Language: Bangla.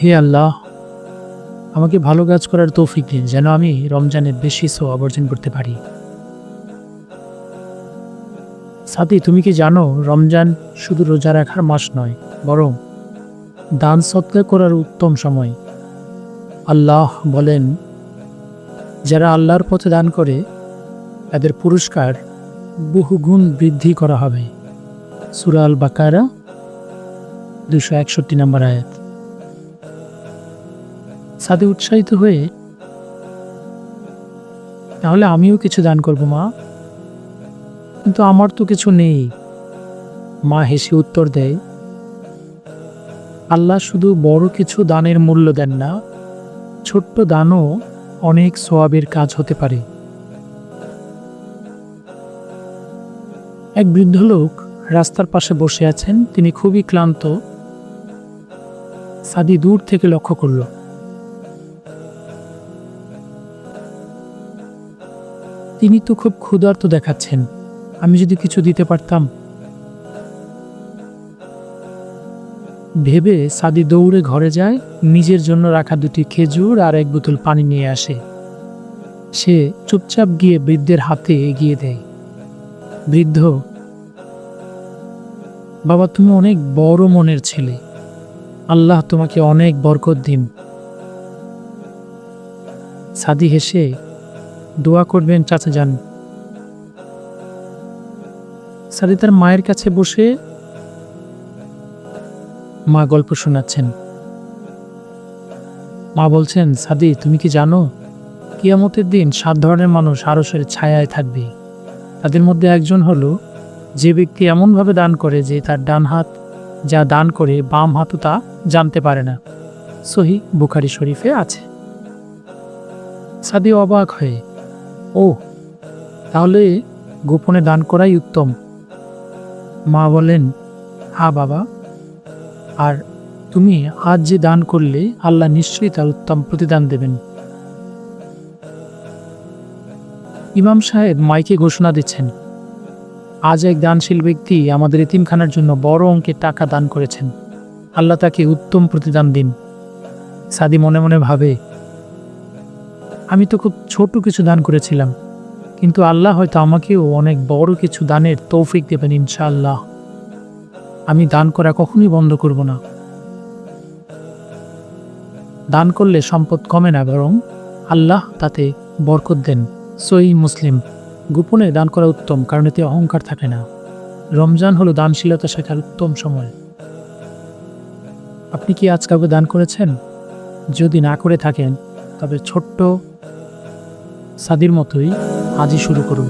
হে আল্লাহ, আমাকে ভালো কাজ করার তৌফিক দিন যেন আমি রমজানের বেশি সোয়াব অর্জন করতে পারি। সাথী, তুমি কি জানো রমজান শুধু রোজা রাখার মাস নয়, বরং দান সৎকার করার উত্তম সময়। আল্লাহ বলেন, যারা আল্লাহর পথে দান করে, তাদের পুরস্কার বহুগুণ বৃদ্ধি করা হবে। সুরাল বাকারা দুশো একষট্টি নম্বর আয়াত। সাথে উৎসাহিত হয়ে, তাহলে আমিও কিছু দান করব, মা। কিন্তু আমার তো কিছু নেই। মা হেসে উত্তর দেয়, আল্লাহ শুধু বড় কিছু দানের মূল্য দেন না, ছোট্ট দানও অনেক সোয়াবের কাজ হতে পারে। এক বৃদ্ধ লোক রাস্তার পাশে বসে আছেন, তিনি খুবই ক্লান্ত। সাদি দূর থেকে লক্ষ্য করল। তিনি তো খুব ক্ষুধার্ত দেখাচ্ছেন। আমি যদি কিছু দিতে পারতাম। ভেবে সাদি দৌড়ে ঘরে যায়, নিজের জন্য রাখা দুটি খেজুর আর এক বোতল পানি নিয়ে আসে। সে চুপচাপ গিয়ে বৃদ্ধের হাতে এগিয়ে দেয়। বৃদ্ধ, বাবা, তুমি অনেক বড় মনের ছেলে। আল্লাহ তোমাকে অনেক বরকত দিন। সাদি হেসে দোয়া করবেন চাচা যান। সাদি তার মায়ের কাছে বসে মা গল্প শোনাচ্ছেন। মা বলছেন, সাদি, তুমি কি জানো, কিয়ামতের দিন সাত ধরনের মানুষ আরসের ছায়ায় থাকবে। তাদের মধ্যে একজন হলো যে ব্যক্তি এমনভাবে দান করে যে তার ডান হাত যা দান করে বাম হাতও তা জানতে পারে না। সহি বুখারি শরীফে আছে। সাদি অবাক হয়ে ও, তাহলে গোপনে দান করাই উত্তম। মা বলেন হা বাবা। আর তুমি আজ যে দান করলে, আল্লাহ নিশ্চয়ই তার উত্তম প্রতিদান দেবেন। ইমাম সাহেব মাইকে ঘোষণা দিচ্ছেন, আজ এক দানশীল ব্যক্তি আমাদের এতিমখানার জন্য বড় অঙ্কের টাকা দান করেছেন। আল্লাহ তাকে উত্তম প্রতিদান দিন। সাদি মনে মনে ভাবে আমি তো খুব ছোট কিছু দান করেছিলাম, কিন্তু আল্লাহ হয়তো আমাকেও অনেক বড় কিছু দানের তৌফিক দেবেন ইনশাআল্লাহ। আমি দান করা কখনোই বন্ধ করব না। দান করলে সম্পদ কমে না, বরং আল্লাহ তাতে বরকত দেন। সই মুসলিম, গোপনে দান করা উত্তম, কারণ এতে অহংকার থাকে না। রমজান হলো দানশীলতা শেখার উত্তম সময়। আপনি কি আজ কাউকে দান করেছেন? যদি না করে থাকেন, তবে ছোট্ট সাদির মতোই আজই শুরু করুন।